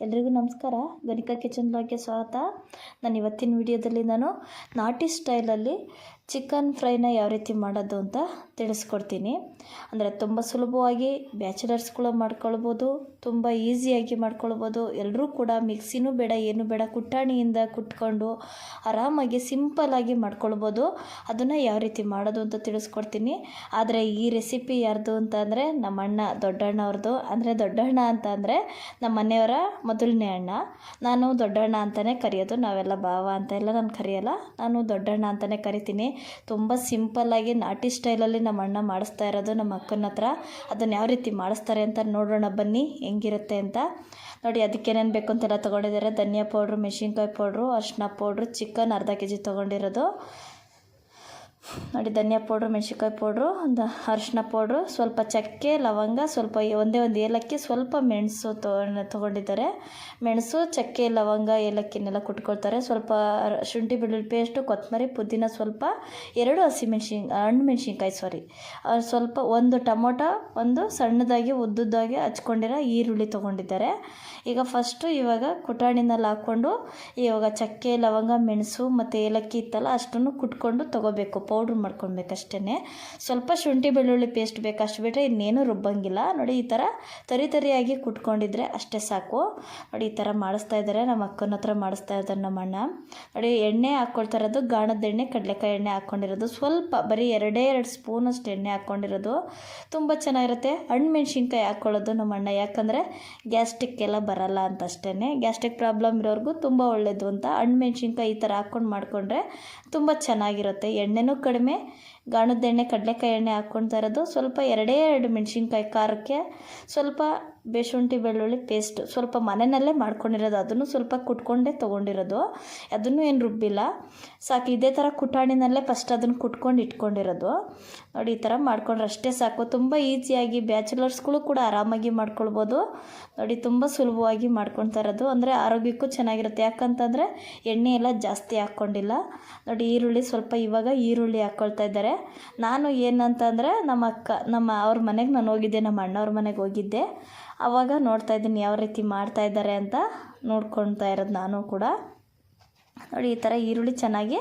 ಎಲ್ರಿಗೂ ನಮಸ್ಕಾರ. ಗಣಿಕಾ ಕಿಚನ್ ಬ್ಲಾಗ್ಗೆ ಸ್ವಾಗತ. ನಾನು ಇವತ್ತಿನ ವಿಡಿಯೋದಲ್ಲಿ ನಾನು ನಾಟಿ ಸ್ಟೈಲಲ್ಲಿ ಚಿಕನ್ ಫ್ರೈನ ಯಾವ ರೀತಿ ಮಾಡೋದು ಅಂತ ತಿಳಿಸ್ಕೊಡ್ತೀನಿ. ಅಂದರೆ ತುಂಬ ಸುಲಭವಾಗಿ ಬ್ಯಾಚುಲರ್ಸ್ಗಳು ಮಾಡ್ಕೊಳ್ಬೋದು, ತುಂಬ ಈಸಿಯಾಗಿ ಮಾಡ್ಕೊಳ್ಬೋದು. ಎಲ್ಲರೂ ಕೂಡ ಮಿಕ್ಸಿನೂ ಬೇಡ, ಏನು ಬೇಡ, ಕುಟ್ಟಾಣಿಯಿಂದ ಕುಟ್ಕೊಂಡು ಆರಾಮಾಗಿ ಸಿಂಪಲ್ಲಾಗಿ ಮಾಡ್ಕೊಳ್ಬೋದು. ಅದನ್ನು ಯಾವ ರೀತಿ ಮಾಡೋದು ಅಂತ ತಿಳಿಸ್ಕೊಡ್ತೀನಿ. ಆದರೆ ಈ ರೆಸಿಪಿ ಯಾರ್ದು ಅಂತ ಅಂದರೆ ನಮ್ಮ ಅಣ್ಣ ದೊಡ್ಡಣ್ಣ ಅಂದರೆ ದೊಡ್ಡಣ್ಣ ಅಂತ ಅಂದರೆ ನಮ್ಮ ಮೊದಲನೇ ಅಣ್ಣ. ನಾನು ದೊಡ್ಡಣ್ಣ ಅಂತಲೇ ಕರೆಯೋದು, ನಾವೆಲ್ಲ ಭಾವ ಅಂತ ಎಲ್ಲ ನಾನು ಕರೆಯಲ್ಲ. ನಾನು ದೊಡ್ಡಣ್ಣ ಅಂತಲೇ ಕರಿತೀನಿ. ತುಂಬ ಸಿಂಪಲ್ಲಾಗಿ ನಾಟಿ ಸ್ಟೈಲಲ್ಲಿ ನಮ್ಮ ಅಣ್ಣ ಮಾಡಿಸ್ತಾ ಇರೋದು, ನಮ್ಮ ಅಕ್ಕನ ಹತ್ರ. ಅದನ್ನು ಯಾವ ರೀತಿ ಮಾಡಿಸ್ತಾರೆ ಅಂತ ನೋಡೋಣ ಬನ್ನಿ, ಹೆಂಗಿರುತ್ತೆ ಅಂತ. ನೋಡಿ, ಅದಕ್ಕೆ ಏನೇನು ಬೇಕು ಅಂತೆಲ್ಲ ತೊಗೊಂಡಿದ್ದಾರೆ. ಧನಿಯಾ ಪೌಡ್ರು, ಮೆಣಸಿನ್ಕಾಯಿ ಪೌಡ್ರು, ಅರ್ಶಿನ ಪೌಡ್ರು, ಚಿಕನ್ ಅರ್ಧ ಕೆ ಜಿ ತೊಗೊಂಡಿರೋದು. ನೋಡಿ ಧನಿಯಾ ಪೌಡ್ರು, ಮೆಣಸಿನ್ಕಾಯಿ ಪೌಡ್ರು, ಒಂದು ಅರಿಶಿನ ಪೌಡ್ರು, ಸ್ವಲ್ಪ ಚಕ್ಕೆ, ಲವಂಗ, ಸ್ವಲ್ಪ ಒಂದೇ ಒಂದು ಏಲಕ್ಕಿ, ಸ್ವಲ್ಪ ಮೆಣಸು ತಗೊಂಡಿದ್ದಾರೆ. ಮೆಣಸು, ಚಕ್ಕೆ, ಲವಂಗ, ಏಲಕ್ಕಿನೆಲ್ಲ ಕುಟ್ಕೊಳ್ತಾರೆ. ಸ್ವಲ್ಪ ಶುಂಠಿ, ಬೆಳ್ಳುಳ್ಳಿ ಪೇಸ್ಟು, ಕೊತ್ತಂಬರಿ, ಪುದೀನ ಸ್ವಲ್ಪ, ಎರಡು ಹಸಿಮೆಣ್ಸಿನ್ ಹಣ್ಣು ಮೆಣಸಿನ್ಕಾಯಿ ಸಾರಿ ಸ್ವಲ್ಪ ಒಂದು ಟೊಮೊಟೊ, ಒಂದು ಸಣ್ಣದಾಗಿ, ಉದ್ದುದ್ದಾಗಿ ಹಚ್ಕೊಂಡಿರೋ ಈರುಳ್ಳಿ ತೊಗೊಂಡಿದ್ದಾರೆ. ಈಗ ಫಸ್ಟು ಇವಾಗ ಕುಟಾಣಿನಲ್ಲಿ ಹಾಕ್ಕೊಂಡು, ಇವಾಗ ಚಕ್ಕೆ, ಲವಂಗ, ಮೆಣಸು ಮತ್ತು ಏಲಕ್ಕಿ ಇತ್ತಲ್ಲ, ಅಷ್ಟನ್ನು ಕುಟ್ಕೊಂಡು ತೊಗೋಬೇಕು. ಪೌಡ್ರ್ ಮಾಡ್ಕೊಳ್ಬೇಕಷ್ಟೇ ಸ್ವಲ್ಪ ಶುಂಠಿ ಬೆಳ್ಳುಳ್ಳಿ ಪೇಸ್ಟ್ ಬೇಕಷ್ಟು ಬಿಟ್ಟರೆ ಇನ್ನೇನು ರುಬ್ಬಂಗಿಲ್ಲ. ನೋಡಿ, ಈ ಥರ ತರಿ ತರಿಯಾಗಿ ಕುಟ್ಕೊಂಡಿದ್ರೆ ಅಷ್ಟೇ ಸಾಕು. ನೋಡಿ, ಈ ಥರ ಮಾಡಿಸ್ತಾ ಇದ್ದಾರೆ. ನಮ್ಮ ಅಕ್ಕನ ಹತ್ರ ಮಾಡಿಸ್ತಾ ಇದ್ದಾರೆ ನಮ್ಮ ಅಣ್ಣ. ನೋಡಿ, ಎಣ್ಣೆ ಹಾಕ್ಕೊಳ್ತಾ ಇರೋದು ಗಾಣದ ಎಣ್ಣೆ, ಕಡಲೆಕಾಯಿ ಎಣ್ಣೆ ಹಾಕ್ಕೊಂಡಿರೋದು ಸ್ವಲ್ಪ ಬರೀ ಎರಡೇ ಎರಡು ಸ್ಪೂನಷ್ಟು ಎಣ್ಣೆ ಹಾಕ್ಕೊಂಡಿರೋದು ತುಂಬ ಚೆನ್ನಾಗಿರುತ್ತೆ. ಹಣ್ಣು ಮೆಣಸಿನ್ಕಾಯಿ ಹಾಕ್ಕೊಳ್ಳೋದು ನಮ್ಮ ಅಣ್ಣ. ಯಾಕಂದರೆ ಗ್ಯಾಸ್ಟ್ರಿಕ್ ಎಲ್ಲ ಬರಲ್ಲ ಅಂತ ಅಷ್ಟೇ ಗ್ಯಾಸ್ಟಿಕ್ ಪ್ರಾಬ್ಲಮ್ ಇರೋರ್ಗು ತುಂಬ ಒಳ್ಳೆಯದು ಅಂತ. ಹಣ್ಣು ಮೆಣಸಿನ್ಕಾಯಿ ಈ ಥರ ಹಾಕ್ಕೊಂಡು ಮಾಡಿಕೊಂಡ್ರೆ ತುಂಬ ಚೆನ್ನಾಗಿರುತ್ತೆ. ಎಣ್ಣೆನೂ ಕಡಿಮೆ ಗಾಣದ ಎಣ್ಣೆ, ಕಡಲೆಕಾಯಿ ಎಣ್ಣೆ ಹಾಕ್ಕೊಳ್ತಾ ಇರೋದು. ಸ್ವಲ್ಪ ಎರಡೇ ಎರಡು ಮೆಣಸಿನ್ಕಾಯಿ ಖಾರಕ್ಕೆ ಸ್ವಲ್ಪ ಬೇಶುಂಠಿ ಬೆಳ್ಳುಳ್ಳಿ ಪೇಸ್ಟ್ ಸ್ವಲ್ಪ ಮನೆಯಲ್ಲೇ ಮಾಡ್ಕೊಂಡಿರೋದು. ಅದನ್ನು ಸ್ವಲ್ಪ ಕುಟ್ಕೊಂಡೇ ತೊಗೊಂಡಿರೋದು. ಅದನ್ನು ಏನು ರುಬ್ಬಿಲ್ಲ. ಸಾಕು, ಇದೇ ಥರ ಕುಟಾಣಿನಲ್ಲೇ ಫಸ್ಟ್ ಅದನ್ನು ಕುಟ್ಕೊಂಡು ಇಟ್ಕೊಂಡಿರೋದು. ನೋಡಿ, ಈ ಥರ ಮಾಡ್ಕೊಂಡ್ರೆ ಅಷ್ಟೇ ಸಾಕು. ತುಂಬ ಈಸಿಯಾಗಿ ಬ್ಯಾಚುಲರ್ಸ್ಗಳು ಕೂಡ ಆರಾಮಾಗಿ ಮಾಡ್ಕೊಳ್ಬೋದು. ನೋಡಿ, ತುಂಬ ಸುಲಭವಾಗಿ ಮಾಡ್ಕೊಳ್ತಾ ಇರೋದು. ಅಂದರೆ ಆರೋಗ್ಯಕ್ಕೂ ಚೆನ್ನಾಗಿರುತ್ತೆ. ಯಾಕಂತಂದರೆ ಎಣ್ಣೆ ಎಲ್ಲ ಜಾಸ್ತಿ ಹಾಕ್ಕೊಂಡಿಲ್ಲ. ನೋಡಿ, ಈರುಳ್ಳಿ ಸ್ವಲ್ಪ ಇವಾಗ ಈರುಳ್ಳಿ ಹಾಕ್ಕೊಳ್ತಾ ಇದ್ದಾರೆ. ನಾನು ಏನಂತಂದರೆ ನಮ್ಮ ಅಕ್ಕ, ನಮ್ಮ ಅವ್ರ ಮನೆಗೆ ನಾನು ಹೋಗಿದ್ದೆ, ನಮ್ಮ ಅಣ್ಣವ್ರ ಮನೆಗೆ ಹೋಗಿದ್ದೆ. ಆವಾಗ ನೋಡ್ತಾ ಇದ್ದೀನಿ ಯಾವ ರೀತಿ ಮಾಡ್ತಾ ಇದ್ದಾರೆ ಅಂತ ನೋಡ್ಕೊಳ್ತಾ ಇರೋದು ನಾನು ಕೂಡ. ನೋಡಿ, ಈ ಥರ ಈರುಳ್ಳಿ ಚೆನ್ನಾಗಿ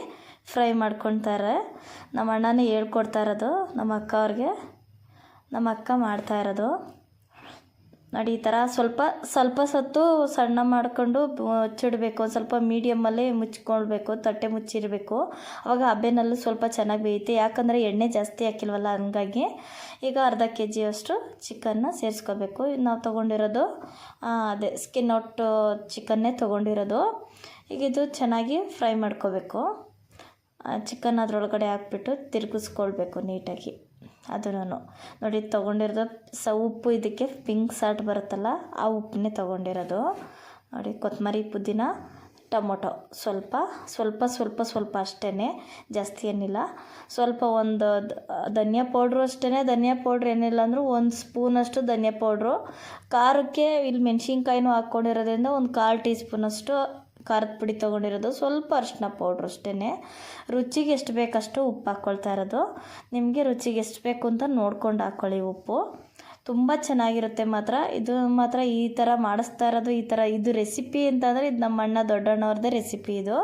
ಫ್ರೈ ಮಾಡ್ಕೊತಾರೆ ನಮ್ಮ ಅಣ್ಣನೇ ಹೇಳ್ಕೊಡ್ತಾ ಇರೋದು, ನಮ್ಮ ಅಕ್ಕ ಅವ್ರಿಗೆ. ನಮ್ಮ ಅಕ್ಕ ಮಾಡ್ತಾ ಇರೋದು. ನೋಡಿ ಈ ಥರ ಸ್ವಲ್ಪ ಸ್ವಲ್ಪ ಸತ್ತು ಸಣ್ಣ ಮಾಡಿಕೊಂಡು ಮುಚ್ಚಿಡಬೇಕು ಒಂದು ಸ್ವಲ್ಪ ಮೀಡಿಯಮ್ಮಲ್ಲಿ ಮುಚ್ಕೊಳ್ಬೇಕು, ತಟ್ಟೆ ಮುಚ್ಚಿರಬೇಕು. ಅವಾಗ ಹಬ್ಬೆನಲ್ಲೂ ಸ್ವಲ್ಪ ಚೆನ್ನಾಗಿ ಬೇಯುತ್ತೆ. ಯಾಕಂದರೆ ಎಣ್ಣೆ ಜಾಸ್ತಿ ಹಾಕಿಲ್ವಲ್ಲ ಹಂಗಾಗಿ. ಈಗ ಅರ್ಧ ಕೆ ಜಿಯಷ್ಟು ಚಿಕನ್ನ ಸೇರಿಸ್ಕೋಬೇಕು. ನಾವು ತೊಗೊಂಡಿರೋದು ಅದೇ ಸ್ಕಿನ್ ಔಟ್ ಚಿಕನ್ನೇ ತೊಗೊಂಡಿರೋದು. ಈಗ ಇದು ಚೆನ್ನಾಗಿ ಫ್ರೈ ಮಾಡ್ಕೋಬೇಕು. ಚಿಕನ್ ಅದರೊಳಗಡೆ ಹಾಕ್ಬಿಟ್ಟು ತಿರುಗಿಸ್ಕೊಳ್ಬೇಕು ನೀಟಾಗಿ. ಅದನ್ನು ನೋಡಿ, ತೊಗೊಂಡಿರೋದು ಸ ಉಪ್ಪು ಇದಕ್ಕೆ ಪಿಂಕ್ ಸಾಲ್ಟ್ ಬರುತ್ತಲ್ಲ, ಆ ಉಪ್ಪನ್ನೇ ತೊಗೊಂಡಿರೋದು. ನೋಡಿ ಕೊತ್ತಂಬರಿ ಪುದೀನ, ಟೊಮೊಟೊ. ಸ್ವಲ್ಪ ಸ್ವಲ್ಪ ಸ್ವಲ್ಪ ಸ್ವಲ್ಪ ಅಷ್ಟೇ ಜಾಸ್ತಿ ಏನಿಲ್ಲ. ಸ್ವಲ್ಪ ಒಂದು ಧನಿಯಾ ಪೌಡ್ರು ಅಷ್ಟೇ ಧನಿಯಾ ಪೌಡ್ರ್ ಏನಿಲ್ಲ ಅಂದರೂ ಒಂದು ಸ್ಪೂನಷ್ಟು ಧನಿಯಾ ಪೌಡ್ರು. ಖಾರಕ್ಕೆ ಇಲ್ಲಿ ಮೆಣಸಿನ್ಕಾಯಿನೂ ಹಾಕ್ಕೊಂಡಿರೋದ್ರಿಂದ ಒಂದು ಕಾಲು ಟೀ ಸ್ಪೂನಷ್ಟು ಖಾರದ ಪುಡಿ ತೊಗೊಂಡಿರೋದು ಸ್ವಲ್ಪ ಅರಿಶಿನ ಪೌಡ್ರ್ ಅಷ್ಟೇ ರುಚಿಗೆ ಎಷ್ಟು ಬೇಕಷ್ಟು ಉಪ್ಪು ಹಾಕ್ಕೊಳ್ತಾ ಇರೋದು. ನಿಮಗೆ ರುಚಿಗೆ ಎಷ್ಟು ಬೇಕು ಅಂತ ನೋಡ್ಕೊಂಡು ಹಾಕ್ಕೊಳ್ಳಿ ಉಪ್ಪು. ತುಂಬ ಚೆನ್ನಾಗಿರುತ್ತೆ ಮಾತ್ರ. ಇದು ಮಾತ್ರ ಈ ಥರ ಮಾಡಿಸ್ತಾ ಇರೋದು, ಈ ಥರ ಇದು ರೆಸಿಪಿ ಅಂತಂದರೆ ಇದು ನಮ್ಮ ಅಣ್ಣ ದೊಡ್ಡಣ್ಣವ್ರದ್ದೇ ರೆಸಿಪಿ ಇದು.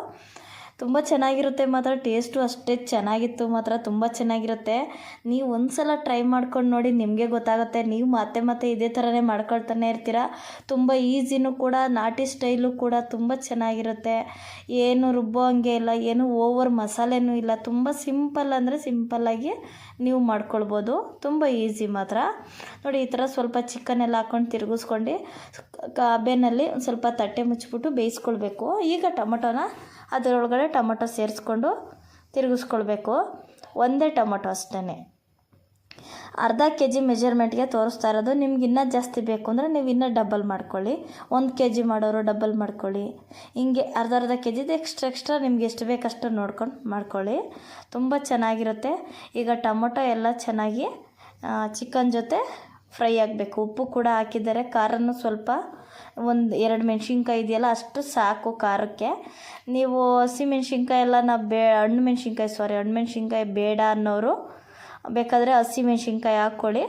ತುಂಬ ಚೆನ್ನಾಗಿರುತ್ತೆ ಮಾತ್ರ ಟೇಸ್ಟು ಅಷ್ಟೇ ಚೆನ್ನಾಗಿತ್ತು ಮಾತ್ರ, ತುಂಬ ಚೆನ್ನಾಗಿರುತ್ತೆ. ನೀವು ಒಂದು ಸಲ ಟ್ರೈ ಮಾಡ್ಕೊಂಡು ನೋಡಿ ನಿಮಗೆ ಗೊತ್ತಾಗುತ್ತೆ. ನೀವು ಮತ್ತೆ ಮತ್ತೆ ಇದೇ ಥರನೇ ಮಾಡ್ಕೊಳ್ತಾನೆ ಇರ್ತೀರ. ತುಂಬ ಈಸಿನೂ ಕೂಡ, ನಾಟಿ ಸ್ಟೈಲು ಕೂಡ ತುಂಬ ಚೆನ್ನಾಗಿರುತ್ತೆ. ಏನು ರುಬ್ಬೋ ಹಂಗೆ ಇಲ್ಲ, ಏನು ಓವರ್ ಮಸಾಲೆನೂ ಇಲ್ಲ. ತುಂಬ ಸಿಂಪಲ್ ಅಂದರೆ ಸಿಂಪಲ್ಲಾಗಿ ನೀವು ಮಾಡ್ಕೊಳ್ಬೋದು. ತುಂಬ ಈಸಿ ಮಾತ್ರ. ನೋಡಿ, ಈ ಥರ ಸ್ವಲ್ಪ ಚಿಕನ್ ಎಲ್ಲ ಹಾಕ್ಕೊಂಡು ತಿರುಗಿಸ್ಕೊಂಡು ಕಬೇನಲ್ಲಿ ಒಂದು ಸ್ವಲ್ಪ ತಟ್ಟೆ ಮುಚ್ಚಿಬಿಟ್ಟು ಬೇಯಿಸ್ಕೊಳ್ಬೇಕು. ಈಗ ಟೊಮೊಟೊನ ಅದರೊಳಗಡೆ ಟೊಮೊಟೊ ಸೇರಿಸ್ಕೊಂಡು ತಿರುಗಿಸ್ಕೊಳ್ಬೇಕು. ಒಂದೇ ಟೊಮೊಟೊ ಅಷ್ಟೇ ಅರ್ಧ ಕೆ ಜಿ ಮೆಜರ್ಮೆಂಟ್ಗೆ ತೋರಿಸ್ತಾ ಇರೋದು. ನಿಮ್ಗೆ ಇನ್ನೂ ಜಾಸ್ತಿ ಬೇಕು ಅಂದರೆ ನೀವು ಇನ್ನೂ ಡಬಲ್ ಮಾಡ್ಕೊಳ್ಳಿ. ಒಂದು ಕೆ ಜಿ ಮಾಡೋರು ಡಬಲ್ ಮಾಡ್ಕೊಳ್ಳಿ. ಹಿಂಗೆ ಅರ್ಧ ಅರ್ಧ ಕೆ ಜಿದು ಎಕ್ಸ್ಟ್ರಾ ಎಕ್ಸ್ಟ್ರಾ ನಿಮ್ಗೆ ಎಷ್ಟು ಬೇಕಷ್ಟು ನೋಡ್ಕೊಂಡು ಮಾಡ್ಕೊಳ್ಳಿ. ತುಂಬ ಚೆನ್ನಾಗಿರುತ್ತೆ. ಈಗ ಟೊಮೊಟೊ ಎಲ್ಲ ಚೆನ್ನಾಗಿ ಚಿಕನ್ ಜೊತೆ ಫ್ರೈ ಆಗಬೇಕು. ಉಪ್ಪು ಕೂಡ ಹಾಕಿದ್ದಾರೆ. ಖಾರನೂ ಸ್ವಲ್ಪ ಒಂದು ಎರಡು ಮೆಣಸಿನ್ಕಾಯಿ ಇದೆಯಲ್ಲ, ಅಷ್ಟು ಸಾಕು ಖಾರಕ್ಕೆ. ನೀವು ಹಸಿ ಮೆಣಸಿನ್ಕಾಯಿ ಎಲ್ಲ ನಾವು ಬೇ, ಹಣ್ಣು ಮೆಣಸಿನ್ಕಾಯಿ ಸಾರಿ ಹಣ್ಣು ಮೆಣಸಿನ್ಕಾಯಿ ಬೇಡ ಅನ್ನೋರು ಬೇಕಾದರೆ ಹಸಿ ಮೆಣಸಿನ್ಕಾಯಿ ಹಾಕ್ಕೊಳ್ಳಿ.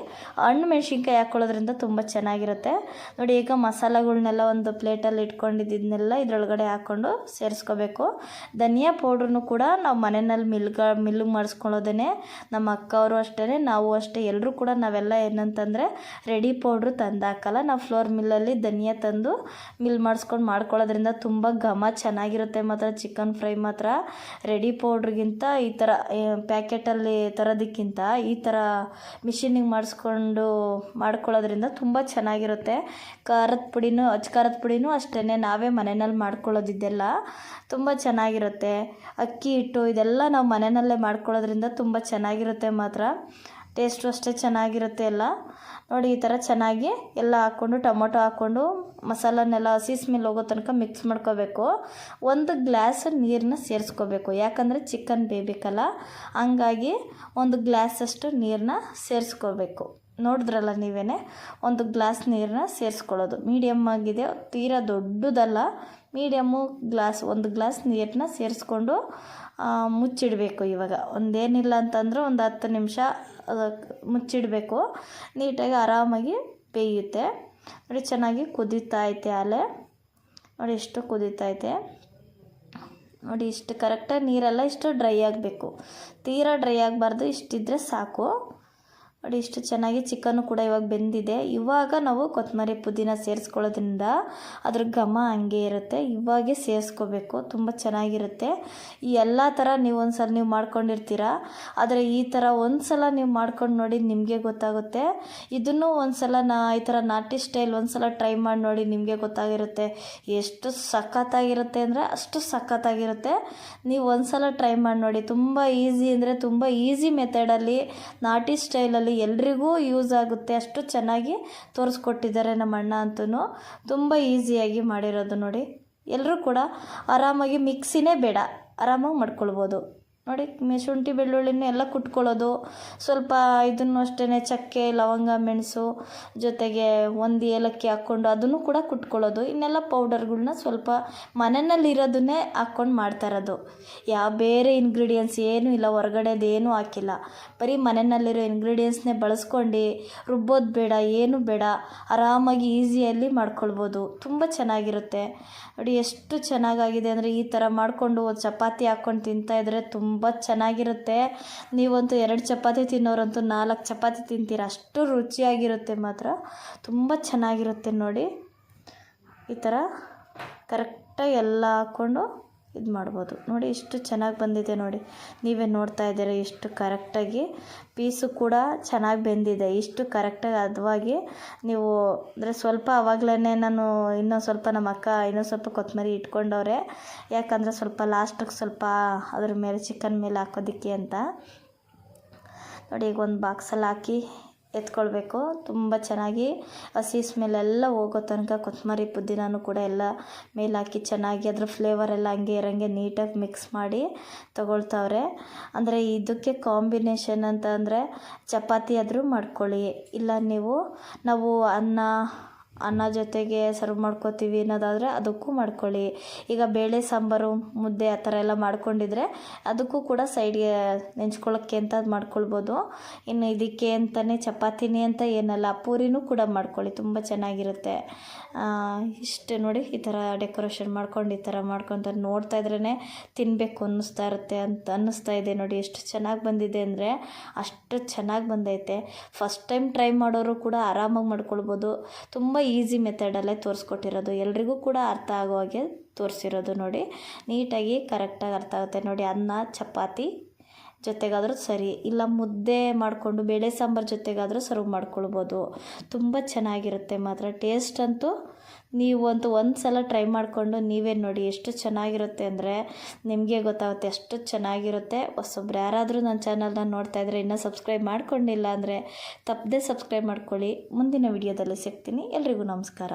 ಹಣ್ಣು ಮೆಣಸಿನ್ಕಾಯಿ ಹಾಕ್ಕೊಳ್ಳೋದ್ರಿಂದ ತುಂಬ ಚೆನ್ನಾಗಿರುತ್ತೆ. ನೋಡಿ, ಈಗ ಮಸಾಲೆಗಳ್ನೆಲ್ಲ ಒಂದು ಪ್ಲೇಟಲ್ಲಿ ಇಟ್ಕೊಂಡಿದ್ದನ್ನೆಲ್ಲ ಇದರೊಳಗಡೆ ಹಾಕ್ಕೊಂಡು ಸೇರಿಸ್ಕೋಬೇಕು. ಧನಿಯಾ ಪೌಡ್ರನ್ನು ಕೂಡ ನಾವು ಮನೆಯಲ್ಲಿ ಮಿಲ್ಗ, ಮಿಲ್ಗೆ ಮಾಡಿಸ್ಕೊಳ್ಳೋದೇ ನಮ್ಮ ಅಕ್ಕವರು ಅಷ್ಟೇ ನಾವು ಅಷ್ಟೇ. ಎಲ್ಲರೂ ಕೂಡ ನಾವೆಲ್ಲ ಏನಂತಂದರೆ ರೆಡಿ ಪೌಡ್ರು ತಂದು ಹಾಕಲ್ಲ. ನಾವು ಫ್ಲೋರ್ ಮಿಲ್ಲಲ್ಲಿ ಧನಿಯಾ ತಂದು ಮಿಲ್ ಮಾಡಿಸ್ಕೊಂಡು ಮಾಡ್ಕೊಳ್ಳೋದ್ರಿಂದ ತುಂಬ ಘಮ ಚೆನ್ನಾಗಿರುತ್ತೆ ಮಾತ್ರ. ಚಿಕನ್ ಫ್ರೈ ಮಾತ್ರ. ರೆಡಿ ಪೌಡ್ರಿಗಿಂತ ಈ ಥರ ಪ್ಯಾಕೆಟಲ್ಲಿ ತರೋದಕ್ಕಿಂತ ಈ ಥರ ಮಿಷಿನಿಗೆ ಮಾಡಿಸ್ಕೊಂಡು ಮಾಡ್ಕೊಳ್ಳೋದ್ರಿಂದ ತುಂಬ ಚೆನ್ನಾಗಿರುತ್ತೆ. ಖಾರದ ಪುಡಿನೂ, ಅಚ್ಚ ಖಾರದ ಪುಡಿನೂ ಅಷ್ಟೇ ನಾವೇ ಮನೆಯಲ್ಲಿ ಮಾಡ್ಕೊಳ್ಳೋದಿದ್ದೆಲ್ಲ ತುಂಬ ಚೆನ್ನಾಗಿರುತ್ತೆ. ಅಕ್ಕಿ ಹಿಟ್ಟು ಇದೆಲ್ಲ ನಾವು ಮನೆಯಲ್ಲೇ ಮಾಡ್ಕೊಳ್ಳೋದ್ರಿಂದ ತುಂಬ ಚೆನ್ನಾಗಿರುತ್ತೆ ಮಾತ್ರ. ಟೇಸ್ಟು ಅಷ್ಟೇ ಚೆನ್ನಾಗಿರುತ್ತೆ ಎಲ್ಲ. ನೋಡಿ, ಈ ಥರ ಚೆನ್ನಾಗಿ ಎಲ್ಲ ಹಾಕ್ಕೊಂಡು, ಟೊಮೊಟೊ ಹಾಕ್ಕೊಂಡು ಮಸಾಲನ್ನೆಲ್ಲ ಹಸಿ ಸ್ಮೆಲ್ ಹೋಗೋ ತನಕ ಮಿಕ್ಸ್ ಮಾಡ್ಕೋಬೇಕು. ಒಂದು ಗ್ಲಾಸ್ ನೀರನ್ನ ಸೇರಿಸ್ಕೋಬೇಕು. ಯಾಕಂದರೆ ಚಿಕನ್ ಬೇಯಬೇಕಲ್ಲ ಹಂಗಾಗಿ ಒಂದು ಗ್ಲಾಸಷ್ಟು ನೀರನ್ನ ಸೇರಿಸ್ಕೋಬೇಕು. ನೋಡಿದ್ರಲ್ಲ ನೀವೇ ಒಂದು ಗ್ಲಾಸ್ ನೀರನ್ನ ಸೇರಿಸ್ಕೊಳ್ಳೋದು. ಮೀಡಿಯಮ್ ಆಗಿದೆ, ತೀರಾ ದೊಡ್ಡದಲ್ಲ. ಮೀಡಿಯಮ್ಮು ಗ್ಲಾಸ್, ಒಂದು ಗ್ಲಾಸ್ ನೀರನ್ನ ಸೇರಿಸ್ಕೊಂಡು ಮುಚ್ಚಿಡಬೇಕು ಇವಾಗ. ಒಂದೇನಿಲ್ಲ ಅಂತಂದ್ರೆ ಒಂದು ಹತ್ತು ನಿಮಿಷ ಮುಚ್ಚಿಡಬೇಕು. ನೀಟಾಗಿ ಆರಾಮಾಗಿ ಬೇಯುತ್ತೆ. ನೋಡಿ ಚೆನ್ನಾಗಿ ಕುದೀತಾ ಐತೆ ಆಲೆ ನೋಡಿ ಎಷ್ಟು ಕುದೀತಾ ನೋಡಿ ಇಷ್ಟು ಕರೆಕ್ಟಾಗಿ ನೀರೆಲ್ಲ ಇಷ್ಟು ಡ್ರೈ ಆಗಬೇಕು. ತೀರಾ ಡ್ರೈ ಆಗಬಾರ್ದು, ಇಷ್ಟಿದ್ರೆ ಸಾಕು. ನೋಡಿ, ಇಷ್ಟು ಚೆನ್ನಾಗಿ ಚಿಕನ್ನು ಕೂಡ ಇವಾಗ ಬೆಂದಿದೆ. ಇವಾಗ ನಾವು ಕೊತ್ತಂಬರಿ ಪುದೀನ ಸೇರಿಸ್ಕೊಳ್ಳೋದ್ರಿಂದ ಅದ್ರ ಘಮ ಹಂಗೆ ಇರುತ್ತೆ. ಇವಾಗೆ ಸೇರಿಸ್ಕೋಬೇಕು. ತುಂಬ ಚೆನ್ನಾಗಿರುತ್ತೆ. ಈ ಎಲ್ಲ ಥರ ನೀವು ಒಂದು ಸಲ ನೀವು ಮಾಡ್ಕೊಂಡಿರ್ತೀರ? ಆದರೆ ಈ ಥರ ಒಂದು ಸಲ ನೀವು ಮಾಡ್ಕೊಂಡು ನೋಡಿ ನಿಮಗೆ ಗೊತ್ತಾಗುತ್ತೆ. ಇದನ್ನು ಒಂದು ಸಲ ನಾ ಈ ಥರ ನಾಟಿ ಸ್ಟೈಲ್ ಒಂದು ಸಲ ಟ್ರೈ ಮಾಡಿ ನೋಡಿ ನಿಮಗೆ ಗೊತ್ತಾಗಿರುತ್ತೆ. ಎಷ್ಟು ಸಖತ್ತಾಗಿರುತ್ತೆ ಅಂದರೆ ಅಷ್ಟು ಸಖತ್ತಾಗಿರುತ್ತೆ. ನೀವು ಒಂದು ಸಲ ಟ್ರೈ ಮಾಡಿ ನೋಡಿ. ತುಂಬ ಈಸಿ ಅಂದರೆ ತುಂಬ ಈಸಿ ಮೆಥಡಲ್ಲಿ ನಾಟಿ ಸ್ಟೈಲಲ್ಲಿ ಎಲ್ರಿಗೂ ಯೂಸ್ ಆಗುತ್ತೆ. ಅಷ್ಟು ಚೆನ್ನಾಗಿ ತೋರಿಸ್ಕೊಟ್ಟಿದ್ದಾರೆ ನಮ್ಮ ಅಣ್ಣ ಅಂತೂ ತುಂಬ ಈಸಿಯಾಗಿ ಮಾಡಿರೋದು ನೋಡಿ. ಎಲ್ಲರೂ ಕೂಡ ಆರಾಮಾಗಿ ಮಿಕ್ಸಿನೇ ಬೇಡ. ಆರಾಮಾಗಿ ಮಾಡ್ಕೊಳ್ಬೋದು. ನೋಡಿ ಶುಂಠಿ ಬೆಳ್ಳುಳ್ಳಿನೂ ಎಲ್ಲ ಕುಟ್ಕೊಳ್ಳೋದು. ಸ್ವಲ್ಪ ಇದನ್ನು ಅಷ್ಟೇ ಚಕ್ಕೆ, ಲವಂಗ, ಮೆಣಸು, ಜೊತೆಗೆ ಒಂದು ಏಲಕ್ಕಿ ಹಾಕ್ಕೊಂಡು ಅದನ್ನು ಕೂಡ ಕುಟ್ಕೊಳ್ಳೋದು. ಇನ್ನೆಲ್ಲ ಪೌಡರ್ಗಳನ್ನ ಸ್ವಲ್ಪ ಮನೆಯಲ್ಲಿರೋದನ್ನೇ ಹಾಕ್ಕೊಂಡು ಮಾಡ್ತಾ ಇರೋದು. ಯಾವ ಬೇರೆ ಇಂಗ್ರೀಡಿಯೆಂಟ್ಸ್ ಏನೂ ಇಲ್ಲ, ಹೊರಗಡೆದು ಏನೂ ಹಾಕಿಲ್ಲ. ಬರೀ ಮನೆಯಲ್ಲಿರೋ ಇಂಗ್ರೀಡಿಯೆಂಟ್ಸ್ನೇ ಬಳಸ್ಕೊಂಡು ರುಬ್ಬೋದು ಬೇಡ, ಏನು ಬೇಡ, ಆರಾಮಾಗಿ ಈಸಿಯಲ್ಲಿ ಮಾಡ್ಕೊಳ್ಬೋದು. ತುಂಬ ಚೆನ್ನಾಗಿರುತ್ತೆ. ನೋಡಿ, ಎಷ್ಟು ಚೆನ್ನಾಗಾಗಿದೆ ಅಂದರೆ ಈ ಥರ ಮಾಡಿಕೊಂಡು ಚಪಾತಿ ಹಾಕ್ಕೊಂಡು ತಿಂತಾಯಿದ್ರೆ ತುಂಬ ತುಂಬ ಚೆನ್ನಾಗಿರುತ್ತೆ. ನೀವಂತೂ ಎರಡು ಚಪಾತಿ ತಿನ್ನೋರಂತೂ ನಾಲ್ಕು ಚಪಾತಿ ತಿಂತೀರ? ಅಷ್ಟು ರುಚಿಯಾಗಿರುತ್ತೆ ಮಾತ್ರ. ತುಂಬ ಚೆನ್ನಾಗಿರುತ್ತೆ ನೋಡಿ. ಈ ಥರ ಕರೆಕ್ಟಾಗಿ ಎಲ್ಲ ಹಾಕ್ಕೊಂಡು ಇದು ಮಾಡ್ಬೋದು. ನೋಡಿ ಎಷ್ಟು ಚೆನ್ನಾಗಿ ಬಂದಿದೆ ನೋಡಿ. ನೀವೇ ನೋಡ್ತಾ ಇದ್ದೀರ ಎಷ್ಟು ಕರೆಕ್ಟಾಗಿ. ಪೀಸು ಕೂಡ ಚೆನ್ನಾಗಿ ಬೆಂದಿದೆ. ಇಷ್ಟು ಕರೆಕ್ಟಾಗಿ ಅದವಾಗಿ ನೀವು ಅಂದರೆ ಸ್ವಲ್ಪ ಆವಾಗಲೇ ನಾನು ಇನ್ನೂ ಸ್ವಲ್ಪ ನಮ್ಮ ಅಕ್ಕ ಇನ್ನೂ ಸ್ವಲ್ಪ ಕೊತ್ತಂಬರಿ ಇಟ್ಕೊಂಡವ್ರೆ. ಯಾಕಂದರೆ ಸ್ವಲ್ಪ ಲಾಸ್ಟಿಗೆ ಸ್ವಲ್ಪ ಅದ್ರ ಮೇಲೆ ಚಿಕನ್ ಮೇಲೆ ಹಾಕೋದಕ್ಕೆ ಅಂತ. ನೋಡಿ ಈಗ ಒಂದು ಬಾಕ್ಸಲ್ಲಿ ಹಾಕಿ ಎತ್ಕೊಳ್ಬೇಕು. ತುಂಬ ಚೆನ್ನಾಗಿ ಹಸಿ ಸ್ಮೆಲ್ಲೆಲ್ಲ ಹೋಗೋ ತನಕ ಕೊತ್ತಂಬರಿ ಪುದೀನೂ ಕೂಡ ಎಲ್ಲ ಮೇಲೆ ಹಾಕಿ ಚೆನ್ನಾಗಿ ಅದ್ರ ಫ್ಲೇವರ್ ಎಲ್ಲ ಹಂಗೆ ಇರೋಂಗೆ ನೀಟಾಗಿ ಮಿಕ್ಸ್ ಮಾಡಿ ತೊಗೊಳ್ತಾವ್ರೆ. ಅಂದರೆ ಇದಕ್ಕೆ ಕಾಂಬಿನೇಷನ್ ಅಂತ ಅಂದರೆ ಚಪಾತಿ ಆದರೂ ಮಾಡ್ಕೊಳ್ಳಿ. ಇಲ್ಲ ನೀವು, ನಾವು ಅನ್ನ ಅನ್ನ ಜೊತೆಗೆ ಸರ್ವ್ ಮಾಡ್ಕೋತೀವಿ ಅನ್ನೋದಾದರೆ ಅದಕ್ಕೂ ಮಾಡ್ಕೊಳ್ಳಿ. ಈಗ ಬೇಳೆ ಸಾಂಬಾರು, ಮುದ್ದೆ ಆ ಥರ ಎಲ್ಲ ಮಾಡ್ಕೊಂಡಿದ್ರೆ ಅದಕ್ಕೂ ಕೂಡ ಸೈಡ್ಗೆ ನೆಂಚ್ಕೊಳ್ಳೋಕ್ಕೆ ಅಂತ ಮಾಡ್ಕೊಳ್ಬೋದು. ಇನ್ನು ಇದಕ್ಕೆ ಅಂತಲೇ ಚಪಾತಿನೇ ಅಂತ ಏನಲ್ಲ, ಪೂರಿನೂ ಕೂಡ ಮಾಡ್ಕೊಳ್ಳಿ, ತುಂಬ ಚೆನ್ನಾಗಿರುತ್ತೆ. ಇಷ್ಟು ನೋಡಿ ಈ ಥರ ಡೆಕೋರೇಷನ್ ಮಾಡ್ಕೊಂಡು, ಈ ಥರ ಮಾಡ್ಕೊತಾರೆ ನೋಡ್ತಾ ಇದ್ರೇ ತಿನ್ನಬೇಕು ಅನ್ನಿಸ್ತಾ ಇರುತ್ತೆ ಅಂತ ಅನ್ನಿಸ್ತಾ ಇದೆ ನೋಡಿ, ಎಷ್ಟು ಚೆನ್ನಾಗಿ ಬಂದಿದೆ ಅಂದರೆ ಅಷ್ಟು ಚೆನ್ನಾಗಿ ಬಂದೈತೆ. ಫಸ್ಟ್ ಟೈಮ್ ಟ್ರೈ ಮಾಡೋರು ಕೂಡ ಆರಾಮಾಗಿ ಮಾಡ್ಕೊಳ್ಬೋದು. ತುಂಬ ಈಸಿ ಮೆಥಡಲ್ಲೇ ತೋರಿಸ್ಕೊಟ್ಟಿರೋದು. ಎಲ್ರಿಗೂ ಕೂಡ ಅರ್ಥ ಆಗೋ ಹಾಗೆ ತೋರಿಸಿರೋದು ನೋಡಿ. ನೀಟಾಗಿ ಕರೆಕ್ಟಾಗಿ ಅರ್ಥ ಆಗುತ್ತೆ ನೋಡಿ ಅನ್ನ, ಚಪಾತಿ ಜೊತೆಗಾದರೂ ಸರಿ. ಇಲ್ಲ ಮುದ್ದೆ ಮಾಡಿಕೊಂಡು ಬೇಳೆ ಸಾಂಬಾರು ಜೊತೆಗಾದರೂ ಸರ್ವ್ ಮಾಡ್ಕೊಳ್ಬೋದು. ತುಂಬ ಚೆನ್ನಾಗಿರುತ್ತೆ ಮಾತ್ರ. ಟೇಸ್ಟ್ ಅಂತೂ ನೀವು ಅಂತೂ ಒಂದು ಸಲ ಟ್ರೈ ಮಾಡಿಕೊಂಡು ನೀವೇ ನೋಡಿ ಎಷ್ಟು ಚೆನ್ನಾಗಿರುತ್ತೆ ಅಂದರೆ ನಿಮಗೆ ಗೊತ್ತಾಗುತ್ತೆ ಎಷ್ಟು ಚೆನ್ನಾಗಿರುತ್ತೆ. ಹೊಸೊಬ್ರು ಯಾರಾದರೂ ನನ್ನ ಚಾನಲ್ನ ನೋಡ್ತಾ ಇದ್ದರೆ ಇನ್ನೂ ಸಬ್ಸ್ಕ್ರೈಬ್ ಮಾಡ್ಕೊಂಡಿಲ್ಲ ಅಂದರೆ ತಪ್ಪದೆ ಸಬ್ಸ್ಕ್ರೈಬ್ ಮಾಡ್ಕೊಳ್ಳಿ. ಮುಂದಿನ ವಿಡಿಯೋದಲ್ಲಿ ಸಿಗ್ತೀನಿ. ಎಲ್ರಿಗೂ ನಮಸ್ಕಾರ.